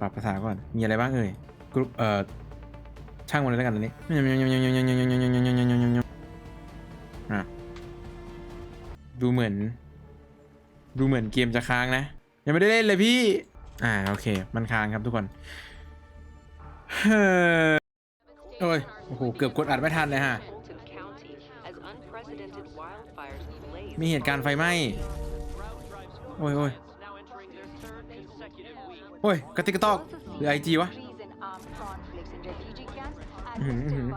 ปรับภาษาก่อน มีอะไรบ้างเอ่ยกรุ๊ปเอ่อช่างมันเลยแล้วกันตอนนี้อะดูเหมือน ดูเหมือนเกมจะค้างนะ ยังไม่ได้เล่นเลยพี่ อ่าโอเค มันค้างครับทุกคนเฮ้อโอ้ยโอ้โห เกือบกดอัดไม่ทันเลยฮะ มีเหตุการณ์ไฟไหม้ โอ้ยโอ้ย โอ้ยกระติกกระตอกหรือไอจีวะ Mhm, mhm.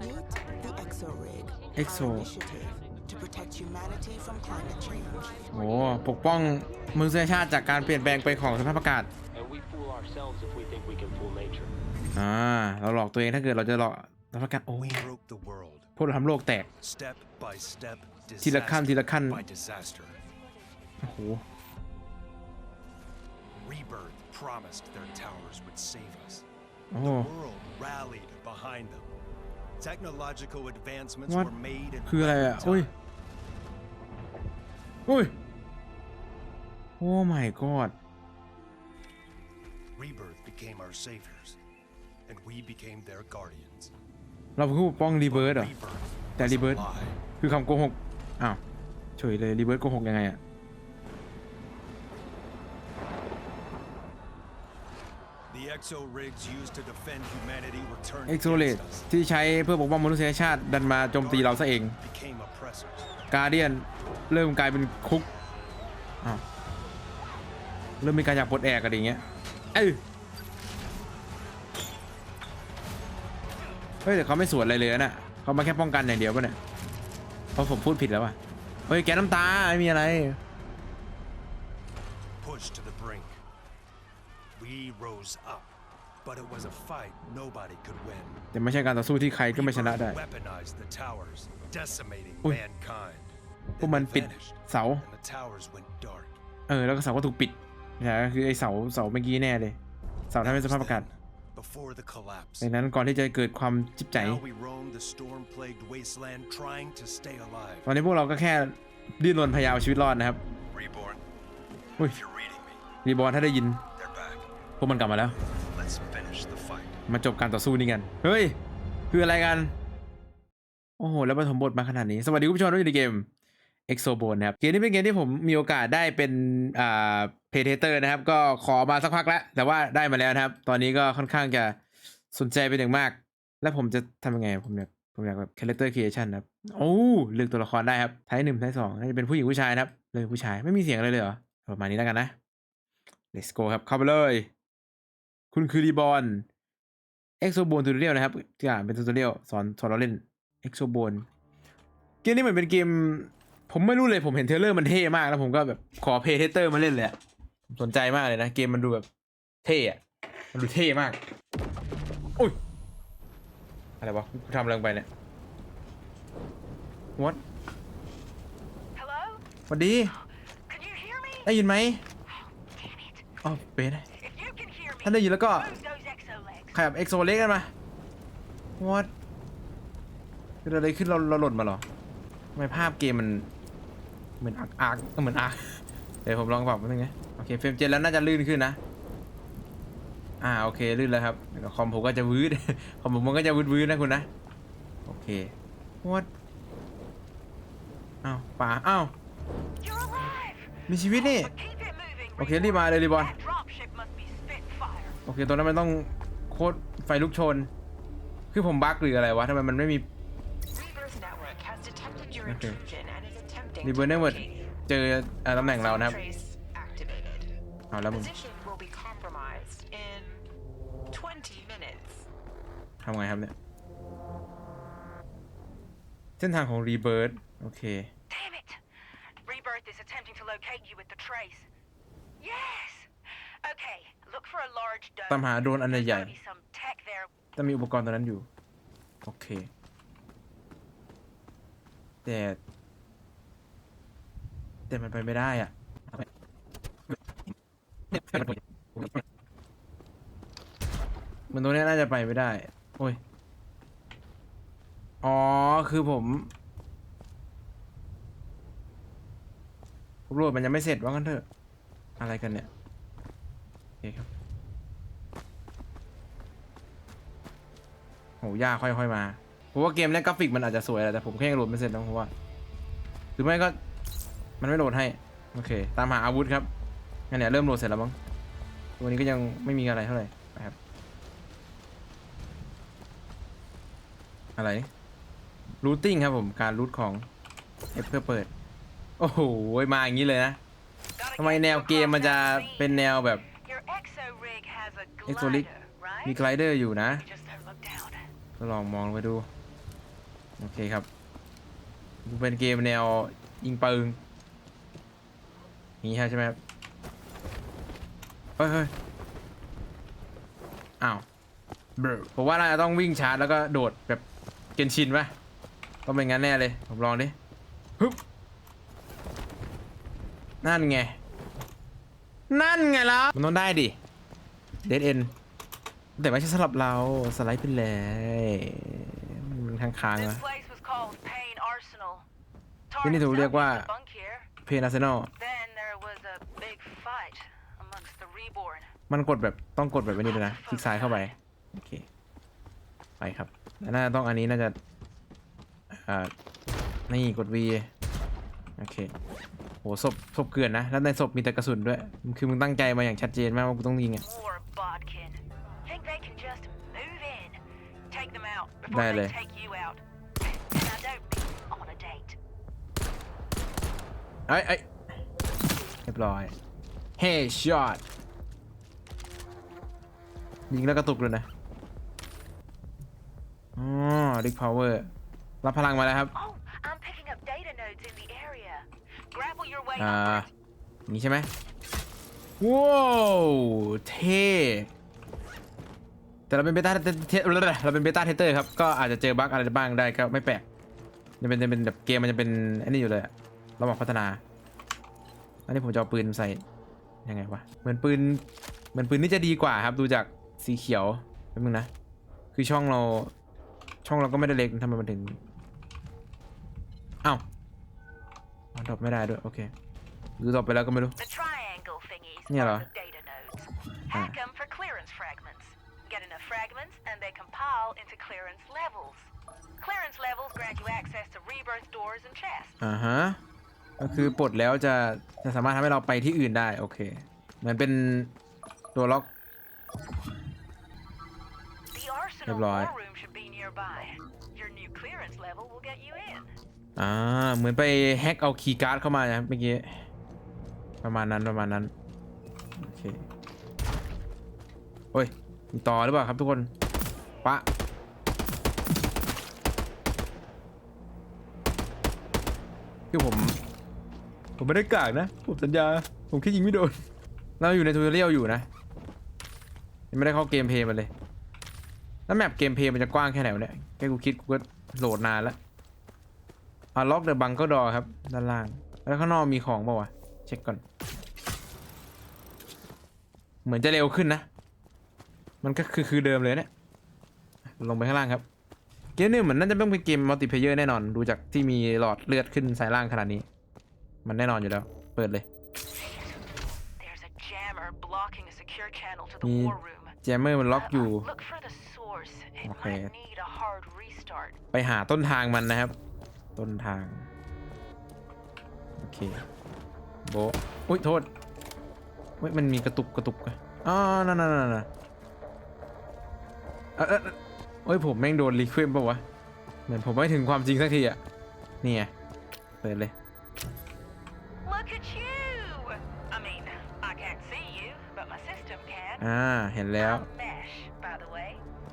Meet the EXO rig. EXO. Our initiative to protect humanity from climate change. โอ้ปกป้องมนุษยชาติจากการเปลี่ยนแปลงไปของสภาพอากาศ And we fool ourselves if we think we can fool nature. อ่า เราหลอกตัวเองถ้าเกิดเราจะหลอกสภาพอากาศโอ้ย We broke the world, พวกเราทำโลกแตก step by step, ทีละขั้นทีละขั้น by disaster. โอ้โห Rebirth promised their towers would save us. โอ้ The world rallied behind them. Technological advancements What? were made in คืออะไรอ่ะ record โอ้ย time. โอ้ย โอ้ my god Rebirth became our saviors, and we became their guardians. เราคือผู้ปกป้องรีเบิร์ดเหรอ Rebirth แต่ was a Rebirth lie. คือคำโกหก อ้าวเฉยเลยรีเบิร์ดโกหกยังไงอ่ะ เอ็กโซเลต against us. ที่ใช้เพื่อปกป้องมนุษยชาติดันมาโจมตีเราซะเอง Became oppressors. กาเดียนเริ่มกลายเป็นคุกอ้าวเริ่มมีการอยากปลดแอกกันอย่างเงี้ยเอ้ยเฮ้ยแต่เขาไม่สวนอะไรเลยนะเขามาแค่ป้องกันอย่างเดียวป่ะเนี่ยเพราะผมพูดผิดแล้วอะเฮ้ยแกน้ำตาไม่มีอะไร pushed to the brink. We rose up, but it was a fight nobody could win. แต่ไม่ใช่การต่อสู้ที่ใครก็ไม่ชนะได้ Rebirth weaponized the towers, decimating Ui. mankind. พวก Then มัน they ปิด vanished, เสา and the towers went dark. เออ แล้วก็เสาก็ถูกปิดนะคือไอเสาเสาเมื่อกี้แน่เลย เสาทำให้สภาพอากาศ Before the collapse. ดังนั้นก่อนที่จะเกิดความจิบใจ Now we roam the storm-plagued wasteland, trying to stay alive. ตอนนี้พวกเราก็แค่ดิ้นรนพยายามเอาชีวิตรอดนะครับ Reborn, Ui. if you're reading me, รีบอลถ้าได้ยิน they're back. พวกมันกลับมาแล้ว Let's finish the fight. มาจบการต่อสู้นี้กัน เฮ้ย คืออะไรกัน โอ้โห แล้วปฐมบทมาขนาดนี้ สวัสดีคุณผู้ชมที่อยู่ในเกม Exobone นะครับ เกมนี้เป็นเกมที่ผมมีโอกาสได้เป็นอ่าเพเทเตอร์นะครับ ก็ขอมาสักพักแล้ว แต่ว่าได้มาแล้วนะครับ ตอนนี้ก็ค่อนข้างจะสนใจเป็นอย่างมาก แล้วผมจะทำยังไง ผมอยากผมอยากแบบ character creation นะครับ โอ้เลือกตัวละครได้ครับไทยหนึ่งไทยสองน่าจะเป็นผู้หญิงผู้ชายนะครับ เลยผู้ชาย ไม่มีเสียงอะไรเลยเหรอ ประมาณนี้แล้วกันนะ let's go ครับ เข้าไปเลย คุณคือรีบอลเอ็กโซโบนทูเรียลนะครับที่อ่านเป็นทูตเรียลสอนสอนเราเล่นเอ็กโซโบนเกมนี้เหมือนเป็นเกม ผมไม่รู้เลยผมเห็นเทรลเลอร์มันเท่มากแล้วผมก็แบบขอเพย์เทสเตอร์มาเล่นเลยอะผมสนใจมากเลยนะ เกมมันดูแบบเท่อะมันดูเท่มากอุ้ยอะไรวะกูทำอะไรลงไปเนี่ย what Hello? สวัสดี Can you hear me? ได้ยินไหม Damn it. อ๋อเบส If you can hear me, ถ้าได้ยินแล้วก็ move those exo legs. ขยับเอ็กโซเล็กกันมา what เกิดอะไรขึ้นเราเราหล่นมาเหรอทำไมภาพเกมมันเหมือนอาร์คอาร์คเออเหมือนอาร์คเดี๋ยวผมลองปรับมันนึงนะโอเคเฟรมเจนแล้วน่าจะลื่นขึ้นนะอ่าโอเคลื่นแล้วครับเดี๋ยวคอมผมก็จะวืดคอมผมมันก็จะวืดวืดนะคุณนะโอเค what อ้าวป่าอ้าว You're alive. มีชีวิตนี่ But keep it moving. โอเครีบมาเลยรีบอล โอเคตัวนั้นมันต้องโคตรไฟลุกโชน คือผมบั๊กหรืออะไรวะทำไมมันไม่มี Rebirth Network has detected your Okay. intrusion and is attempting Rebirth to Network locate you. เจออ่าตำแหน่งเรานะครับ Trace activated. เอาแล้วมึง Position will be compromised in 20 minutes. ทำไงครับเนี่ย เส้นทางของรีเบิร์ h โอเค Damn it! Rebirth is attempting to locate you with the trace. Yes! Okay, look for a large dome. ตามหาโดรนอัน There's ใหญ่ gotta be some tech there ๆจะมีอุปกรณ์ตัวนั้นอยู่ โอเค แต่ แต่มันไปไม่ได้อะมันตรงเนี้ยน่าจะไปไม่ได้ โอ้ย อ๋อ คือผมผมรู้ว่ามันยังไม่เสร็จว่างั้นเถอะ อะไรกันเนี่ยโอ เคครับโหยากค่อยๆมาผมว่าเกมแรกกราฟิกมันอาจจะสวยแหละแต่ผมแค่ยังโหลดไม่เสร็จนะผมว่า หรือไม่ก็มันไม่โหลดให้ โอเค ตามหาอาวุธครับงั้นเนี่ยเริ่มโหลดเสร็จแล้วมั้ง ตัวนี้ก็ยังไม่มีอะไรเท่าไหร่นะครับ อะไรรูทติ้งครับผมการรูทของเพื่อเปิด โอ้โห มาอย่างนี้เลยนะทำไมแนวเกมมันจะเป็นแนวแบบ อ็กโซลิก glider, right? มีไกลเดอร์อยู่นะ Just don't look down. ก็ลองมองลงไปดู โอเคครับดูเป็นเกมแนวยิงปืนนี่ฮะใช่ไหมครับ เฮ้ยเฮ้ยอ้าวเบรอผมว่าน่าจะต้องวิ่งชาร์จแล้วก็โดดแบบเกนชินปะต้องเป็นงั้นแน่เลย ผมลองดิฮึบนั่นไง นั่นไงล่ะมันต้องได้ดิ เดดเอ็นแต่ไม่ใช่สำหรับเราสไลด์ไปเลยมันค้างๆ This นะ place was called Payne Arsenal. ที่นี่ถูกเรียกว่า Targets up used to bunk here. เพนอาร์เซนอล Then there was a big fight amongst the reborn. มันกดแบบต้องกดแบบนี้เลยนะ คลิกซ้ายเข้าไป โอเค ไปครับแล้วน่าจะต้องอันนี้น่าจะอ่านี่กด V โอเค โหศพศพเกลือนนะ แล้วในศพมีแต่กระสุนด้วย คือมึงตั้งใจมาอย่างชัดเจนมากว่ากูต้องยิงอะ Poor Bodkin. Think they can just move in. Take them out before ได้เลย they take you out. And I don't mean on a date. เอ้ยเอ้ยเรียบร้อย เฮช็อตยิงแล้วกระตุกเลยนะ อ๋อดิกพาวเวอร์ รับพลังมาแล้วครับ Oh, I'm picking up data nodes in the area. Grapple your way อ่า upward. อย่างนี้ใช่ไหมว้าวเท่แต่เราเป็นเบต้าเทเราเป็นเบต้าเทสเตอร์ครับ ก็อาจจะเจอบั๊กอะไรบ้างได้ก็ไม่แปลกจะเป็นจะเป็นแบบเกมมันจะเป็นอันนี้อยู่เลยอะระหว่างพัฒนา อันนี้ผมจะเอาปืนใส่ยังไงวะเหมือนปืนเหมือนปืนนี่จะดีกว่าครับ ดูจากสีเขียวแป๊บนึงนะ คือช่องเราช่องเราก็ไม่ได้เล็กทำไมมันถึงเอ้าเอาดรอปไม่ได้ด้วย โอเคหรือดรอปไปแล้วก็ไม่รู้ The triangle thingies Yeah, are lah. the data nodes. Hack them for clearance fragments. Get enough fragments, and they compile into clearance levels. Clearance levels grant you access to rebirth doors and chests. อ่าฮะ ก็คือปลดแล้วจะจะสามารถทำให้เราไปที่อื่นได้ โอเค เหมือนเป็นตัวล็อก The arsenal Rebel eye. war room should be nearby. Your new clearance level will get you in. อ่าเหมือนไปแฮกเอาคีย์การ์ดเข้ามานะครับเมื่อกี้ประมาณนั้นประมาณนั้นโอเคโอ้ยมีต่อหรือเปล่าครับทุกคนปะคือผม ผมไม่ได้กากนะ ผมสัญญา ผมแค่ยิงไม่โดน เราอยู่ในทูตเรียลอยู่นะ ยังไม่ได้เข้าเกมเพลย์มันเลย แล้วแมปเกมเพลย์มันจะกว้างแค่ไหนวะเนี่ย แค่กูคิดกูก็โหลดนานแล้ว อ่าล็อกเดอะบังก็ดอครับ ด้านล่าง แล้วข้างนอกมีของเปล่าวะ เช็คก่อน เหมือนจะเร็วขึ้นนะ มันก็คือคือเดิมเลยเนี่ย ลงไปข้างล่างครับ เกมนี้เหมือนน่าจะต้องเป็นเกมมัลติเพลเยอร์แน่นอน ดูจากที่มีหลอดเลือดขึ้นสายล่างขนาดนี้ มันแน่นอนอยู่แล้ว เปิดเลย There's a jammer blocking a secure channel to the Mm. war room. แจมเมอร์มันล็อกอยู่ Uh, look for the source. It Okay. might need a hard restart. ไปหาต้นทางมันนะครับ ต้นทาง โอเค โบะอุ้ย โทษเฮ้ย มันมีกระตุกกระตุกอะอ๋อนั่นนั่นนั่นนั่นเออเออเออเฮ้ย ผมแม่งโดนรีเควมป่าวะ เหมือนผมไม่ถึงความจริงสักทีอะนี่ไงเปิดเลย Look at you! I mean, I can't see you, but my system can. อ่า เห็นแล้ว I'm Mesh, by the way.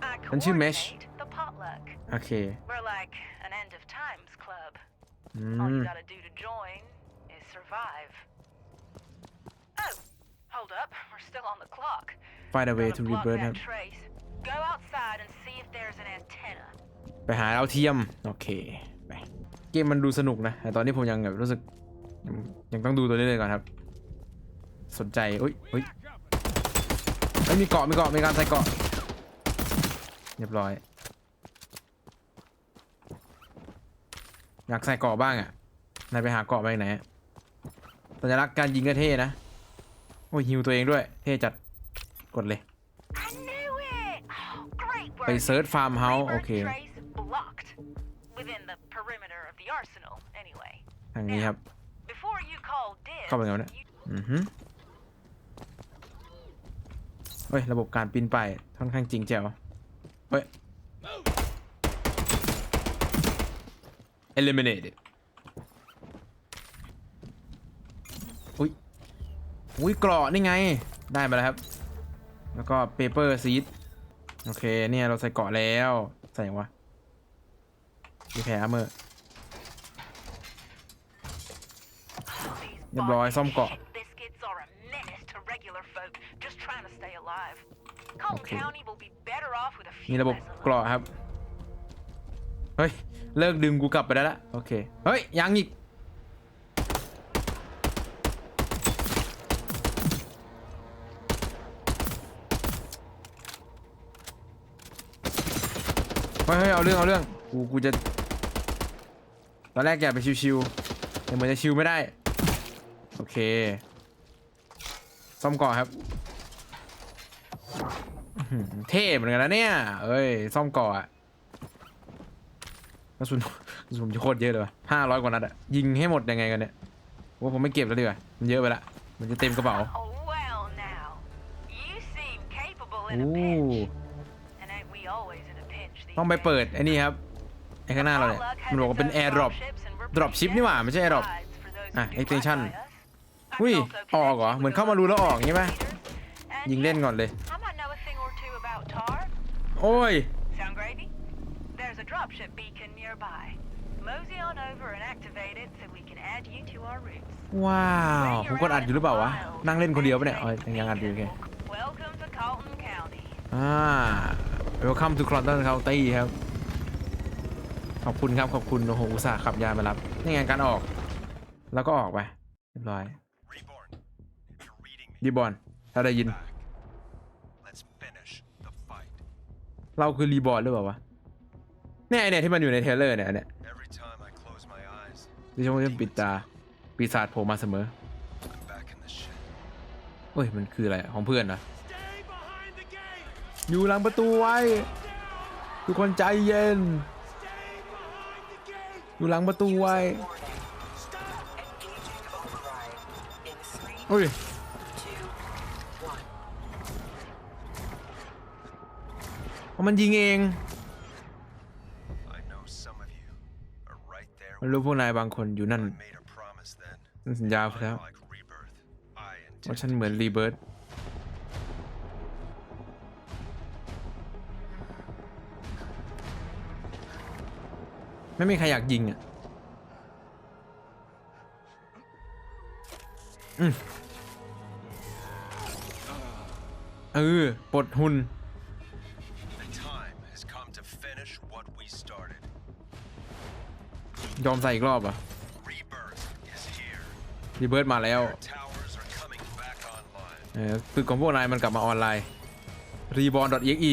I มันชื่อ Mesh coordinate the potluck. โอเค We're like an end of times club. อื All ม you gotta do to join is survive. Oh, hold up. We're still on the clock. find a way Gotta to block rebirth that ครับ trace. Go outside and see if there's an antenna. ไปหาเอาวเทียม โอเคไปเกมมันดูสนุกนะ แต่ตอนนี้ผมยังแบบรู้สึกยังยังต้องดูตัวนี้เลยก่อนครับ สนใจอุ้ยอุ้ยเอ้ยมีเกาะมีเกาะมีการใส่เกาะ เรียบร้อย อยากใส่เกาะบ้างอะนายไปหาเกาะมาจากไหนอะสัญลักษณ์การยิงก็เท่นะ โอ้ยฮิวตัวเองด้วย เท่จัด กดเลย ไปเซิร์ชฟาร์มเฮาส์โอเค ทางนี้ครับ เข้าไปไงวะเนี่ยอือฮึเฮ้ย ระบบการปีนป่ายค่อนข้างจริงแจ๋วเฮ้ย eliminated อุ้ยอุ้ยเกราะนี่ไง ได้มาแล้วครับ แล้วก็ paper seed โอเค เนี่ย เราใส่เกราะแล้ว ใส่ยังวะมีแผลเมื่อ These เรียบร้อย body ซ่อมเกาะ shit biscuits are a menace to regular folk just trying to stay alive. Colton Okay. County will be better off with a มี few ระบบ less of เกราะครับ เฮ้ย เลิกดึงกูกลับไปได้ละโอเค เฮ้ย ยังอีก เฮ้ยเฮ้เอาเรื่องเอาเรื่อง กูกูจะ ตอนแรกอยากไปชิวๆแต่เหมือนจะชิวไม่ได้ โอเค ซ่อมกราะครับเท่เหมือนกันนะเนี่ย เอ้ย ซ่อมกาะอะ กระสุนกระสุนจะโคตรเยอะเลยห้าร้อยกว่านัดอะยิงให้หมดยังไงกันเนี่ยว่าผมไม่เก็บแล้วดีกว่ามันเยอะไปละมันจะเต็มกระเป๋า Oh well now. You seem capable in โอ้ a pinch. And ain't we always in a pinch these ต้องไป days? เปิดไอ้นี่ครับไอ้ข้างหน้าเราเนี่ยมันบอกว่าเป็น air drop drop ship นี่หว่าไม่ใช่ air drop อะ extension อุ้ยออกเหรอเหมือนเข้ามารู้แล้วออกงี้ป่ะยิงเล่นก่อนเลย I might know a thing or two about tar. โอ้ย Sound gravy? There's a dropship beacon nearby. Mosey on over and activate it so we can add you to our routes. ว้าว ผมกดอัดอยู่หรือเปล่าวะ นั่งเล่นคนเดียวปะเนี่ยอ๋อยังอัดอยู่โอเค Welcome to Colton County. อ่า welcome to Cloton County ครับ ขอบคุณครับ ขอบคุณ โอ้โห อุตส่าห์ขับยานมารับ นี่ไงการออก แล้วก็ออกไป เรียบร้อย Reborn, if you're reading me, ดีบอลถ้าได้ยิน back. Let's finish the fight. เราคือรีบอลหรือเปล่าวะ เนี่ยไอเนี่ยที่มันอยู่ในเทรลเลอร์เนี่ยอันเนี่ย Every time I close my eyes, ที่ช่วงที่ปิดตาปีศาจโผล่มาเสมอ I'm back in the shit. เฮ้ยมันคืออะไรของเพื่อนนะอยู่หลังประตูไว้ ทุกคนใจเย็น อยู่หลังประตูไว้ Engaging override in three, เฮ้ย two, one. เอามันยิงเอง รู้พวกนายบางคนอยู่นั่น I made a promise then. ฉันสัญญาไปแล้ว Unlike rebirth, I ว่า intend ฉันเหมือนรีเบิร์ตไม่มีใครอยากยิงอะอืมเออปลดหุ่น ยอมใส่อีกรอบอะรีเบิร์ดมาแล้วตึกของพวกนายมันกลับมาออนไลน์รีบอลดอทเอ็กไอ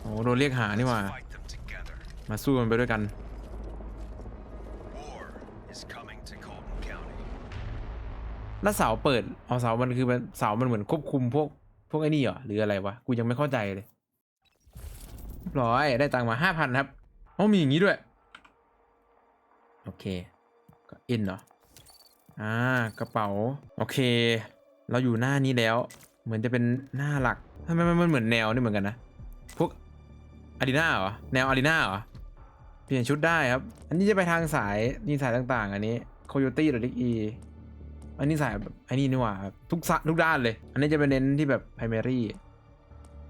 โอ้โดนเรียกหานี่ว่า มาสู้มันไปด้วยกัน แล้วเสาเปิด เอาเสามันคือเสามันเหมือนควบคุมพวก พวกไอ้นี่เหรอหรืออะไรวะกูยังไม่เข้าใจเลยเรียบร้อยได้ตังค์มาห้าพันครับอ๋อมีอย่างนี้ด้วย โอเคก็อินเหรออ่ากระเป๋า โอเค เราอยู่หน้านี้แล้ว เหมือนจะเป็นหน้าหลักทำไมมันมันเหมือนแนวนี่เหมือนกันนะพวกอารีนาเหรอแนวอารีนาเหรอเปลี่ยนชุดได้ครับ อันนี้จะไปทางสายนี่สายต่างๆ อันนี้โคโยตี้หรือลิกอี อันนี้สายแบบอันนี้นี่หว่าแบบทุกสะทุกด้านเลย อันนี้จะเป็นเน้นที่แบบ primary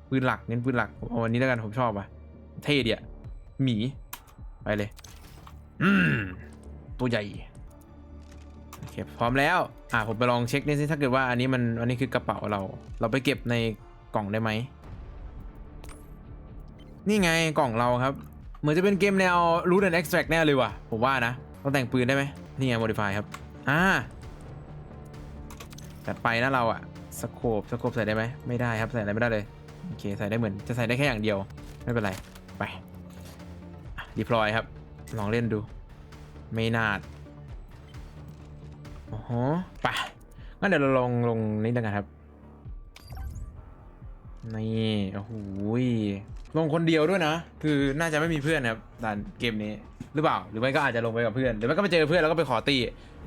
ปืนหลักเน้นปืนหลักผมเอาอันนี้แล้วกันผมชอบอะ เท่ดีอะหมี ไปเลย อืม ตัวใหญ่ โอเค พร้อมแล้ว อ่าผมไปลองเช็คนี่สิถ้าเกิดว่าอันนี้มันอันนี้คือกระเป๋าเรา เราไปเก็บในกล่องได้ไหม นี่ไงกล่องเราครับ เหมือนจะเป็นเกมแนว root and extract แน่เลยว่ะ ผมว่านะต้องแต่งปืนได้ไหมนี่ไง modify ครับ อ่า จัดไปนะเราอะสโคปสโคปใส่ได้ไหมไม่ได้ครับใส่อะไรไม่ได้เลยโอเคใส่ได้เหมือนจะใส่ได้แค่อย่างเดียว ไม่เป็นไร ไปดีพลอยครับ ลองเล่นดู ไม่นาดโอ้โหไปงั้นเดี๋ยวเราลงลงนี้แล้วกันครับ นี่โอ้โหลงคนเดียวด้วยนะ คือน่าจะไม่มีเพื่อนครับด่านเกมนี้หรือเปล่า หรือไม่ก็อาจจะลงไปกับเพื่อน หรือไม่ก็ไปเจอเพื่อนแล้วก็ไปขอตี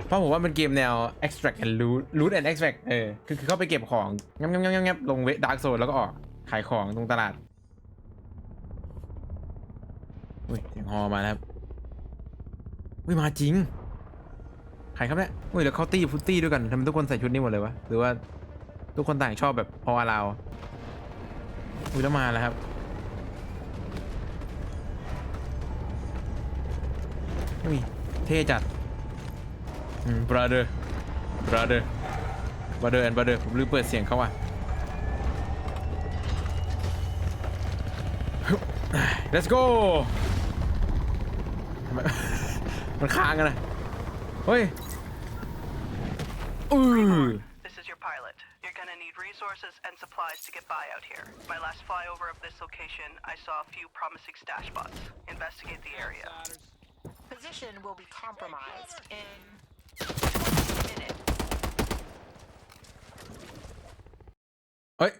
เพราะผมว่ามันเกมแนว extract and loot loot and extract เออ คือคือเข้าไปเก็บของงับงับงับงับลงเวดาร์กโซนแล้วก็ออก ขายของตรงตลาด อุ้ยเสียงฮอมาแล้วครับอุ้ยมาจริง ใครครับเนี่ยอุ้ยแล้วเขาตี้ฟุตตี้ด้วยกันทำไมทุกคนใส่ชุดนี้หมดเลยวะ หรือว่าทุกคนต่างชอบแบบพออาลาวอุ้ยแล้วมาแล้วครับอุ้ยเท่จัด brother brother brother and brother ผมลืมเปิดเสียงเขาอะ let's go ทำไมมันค้างกันนะเฮ้ยอือ This is your pilot. You're gonna need resources and supplies to get by out here. My last flyover of this location, I saw a few promising stash spots. Investigate the area. Position will be compromised in minutes. เฮ้ย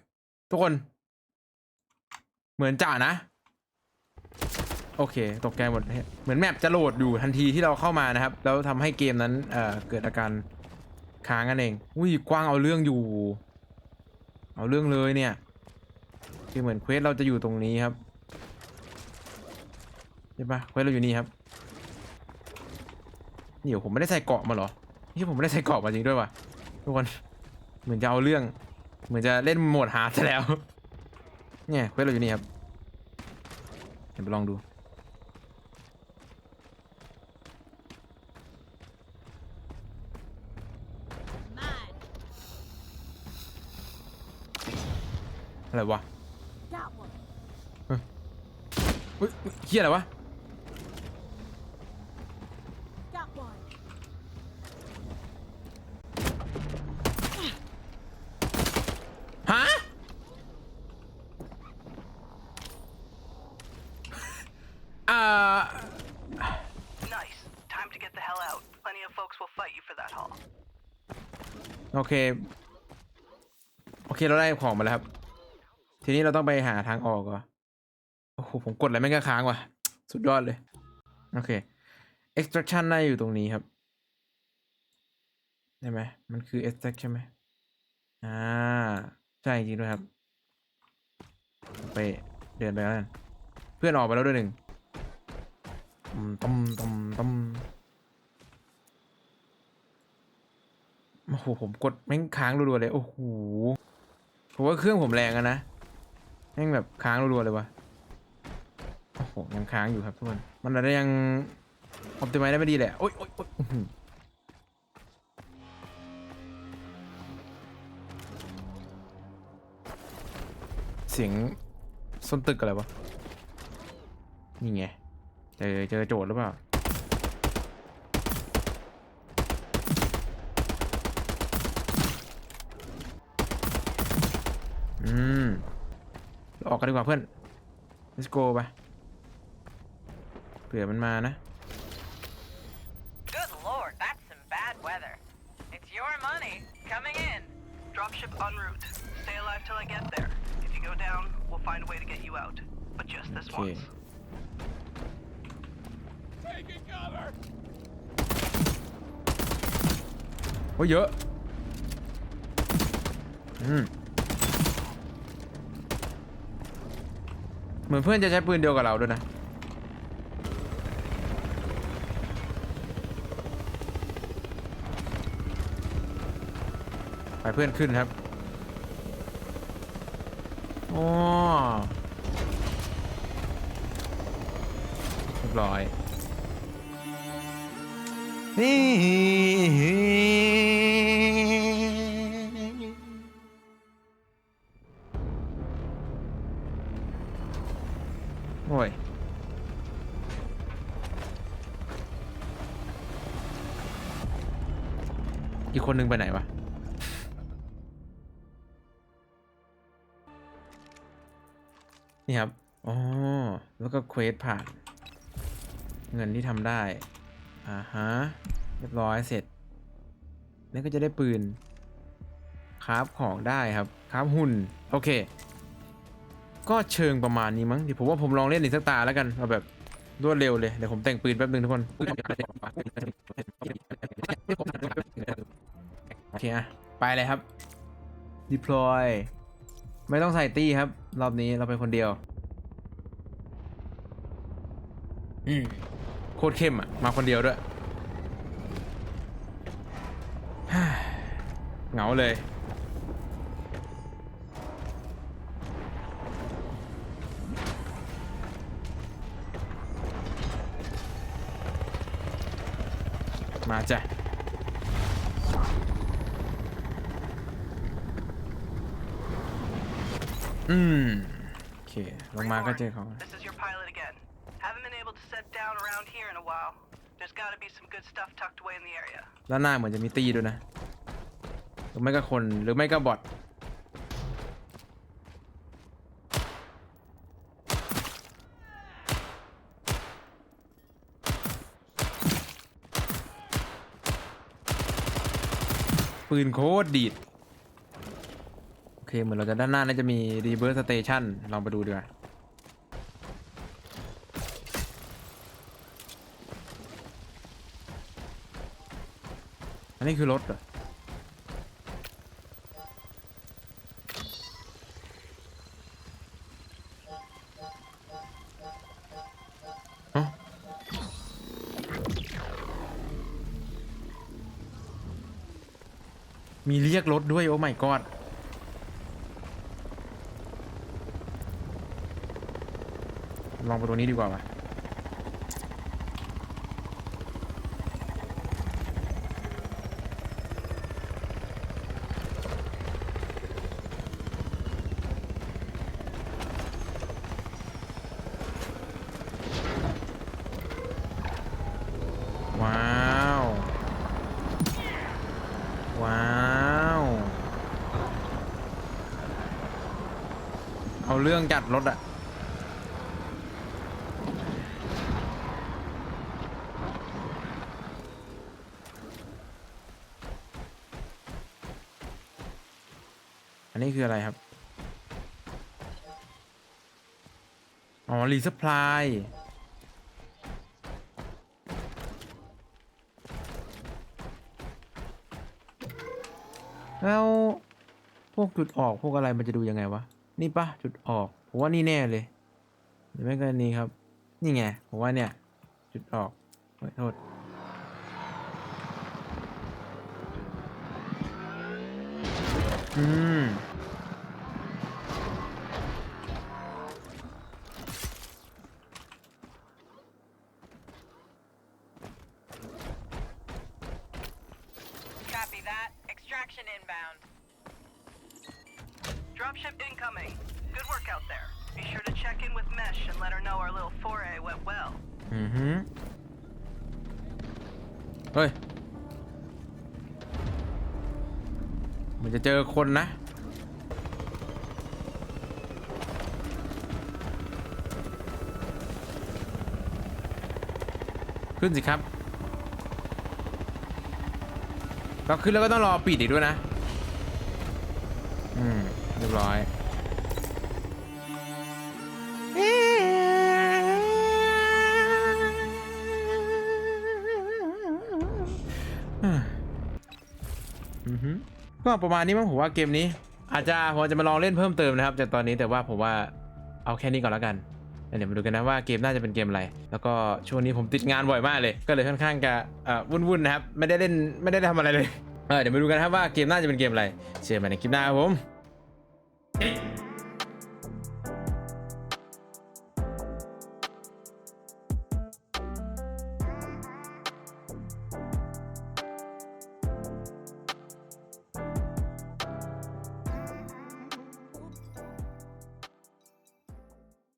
ทุกคน เหมือนจ่านะ โอเค ตกใจหมดเนี่ยเหมือนแมปจะโหลดอยู่ทันทีที่เราเข้ามานะครับ แล้วทำให้เกมนั้นเอ่อเกิดอาการค้างกันเอง อุ้ย กว้างเอาเรื่องอยู่ เอาเรื่องเลยเนี่ยคือเหมือนเควสเราจะอยู่ตรงนี้ครับใช่ปะเควสเราอยู่นี่ครับ เดี๋ยวผมไม่ได้ใส่เกาะมาหรอที่ผมไม่ได้ใส่เกาะมาจริงด้วยว่ะทุกคนเหมือนจะเอาเรื่อง เหมือนจะเล่นโหมดฮาซะแล้ว เนี่ยเควสเราอยู่นี่ครับเดี๋ยวไปลองดูอะไรวะเฮ้ยเฮ้ยเฮียอะไรวะ ฮะ อ่า Nice. Time to get the hell out. Plenty of folks will fight you for that haul. โอ เค โอเคเราได้ของมาแล้วครับ ทีนี้เราต้องไปหาทางออกเหรอโอ้โหผมกดอะไรไม่ก็ค้างว่ะ สุดยอดเลย โอเค extraction น่าอยู่ตรงนี้ครับใช่ไหมมันคือ extract ใช่ไหมอ่า ใช่จริงด้วยครับ ไปเดินไปแล้วเพื่อนออกไปแล้วด้วยหนึ่งอืมตมตมตม โอ้โหผมกดแม่งค้างรัวๆเลยโอ้โหผมว่าเครื่องผมแรงอะนะแม่งแบบค้างรัวๆเลยวะโอ้โหยังค้างอยู่ครับทุกคนมันอาจจะยังออ t ติ i z e ได้ไม่ดีแหละโอ๊ยโอ๊ยโอ๊ยเสียงส้นตึกอะไรวะนี่ไงเจอเจอโจทย์หรือเปล่า อืมเรา ออกกันดีกว่าเพื่อน let's go ไปเผื่อมันมานะ Good lord, that's some bad weather. It's your money. Coming in. Dropship en route. Stay alive till I get there. If you go down, we'll find a way to get you out. But just this โอเค once. โอ้ยเยอะ อืม เห มือนเพื่อนจะใช้ปืนเดียวกับเราด้วยนะ ไปเพื่อนขึ้นครับอ๋อเรียบร้อยนี่ คนนึงไปไหนวะ นี่ครับ อ๋อ แล้วก็เควสผ่าน เงินที่ทำได้ อ่าฮะ เรียบร้อยเสร็จแล้วก็จะได้ปืน คราฟของได้ครับ คราฟหุ่น โอเค ก็เชิงประมาณนี้มั้ง เดี๋ยวผมว่าผมลองเล่นอีกสักตาแล้วกันเอาแบบรวดเร็วเลย เดี๋ยวผมแต่งปืนแป๊บนึงทุกคน โอเคอะไปเลยครับ deploy ไม่ต้องใส่ตี้ครับ รอบนี้เราเป็นคนเดียว อืมโคตรเข้มอะ มาคนเดียวด้วย เหงาเลย มาจ้ะ อืมโอเคลงมาก็เจอเขา This is your pilot again. Haven't been able to set down around here in a while. There's got to be some good stuff tucked away in the area. ด้านหน้าเหมือนจะมีตีด้วยนะ หรือไม่ก็คนหรือไม่ก็บอทปืนโคตรดีดโอ เคเหมือนเราจะด้านหน้าน่าจะมีรีเบิร์สสเตชันลองไปดูดีกว่าอันนี้คือรถเหรอมีเรียกรถด้วยโอ้ my god ลองไปตัวนี้ดีกว่าวะว้าว ว้าว เอาเรื่องจัดรถอะ นนี้คืออะไรครับ อ๋อรีสปายแล้วพวกจุดออกพวกอะไรมันจะดูยังไงวะ นี่ปะจุดออกผมว่านี่แน่เลยหรือไม่ก็นนี้ครับ นี่ไงผมว่าเนี่ย จุดออกขอโทษอืม Extraction inbound. Dropship incoming. Good work out there. Be sure to check in with Mesh and let her know our little foray went well. อือฮึเฮ้ย มันจะเจอคนนะ ขึ้นสิครับ เราขึ้นแล้วก็ต้องรอปิดอีกด้วยนะ อืม เรียบร้อย อือฮึก็ประมาณนี้มั้งผมว่าเกมนี้ อาจจะผมจะมาลองเล่นเพิ่มเติมนะครับจากตอนนี้แต่ว่าผมว่าเอาแค่นี้ก่อนแล้วกัน เดี๋ยวมาดูกันนะว่าเกมน่าจะเป็นเกมอะไร แล้วก็ช่วงนี้ผมติดงานบ่อยมากเลย ก็เลยค่อนข้างจะวุ่นๆนะครับ ไม่ได้เล่น ไม่ได้ทำอะไรเลยเออเดี๋ยวมาดูกันนะครับว่าเกมน่าจะเป็นเกมอะไร เจอกันใหม่ในคลิปหน้าครับผม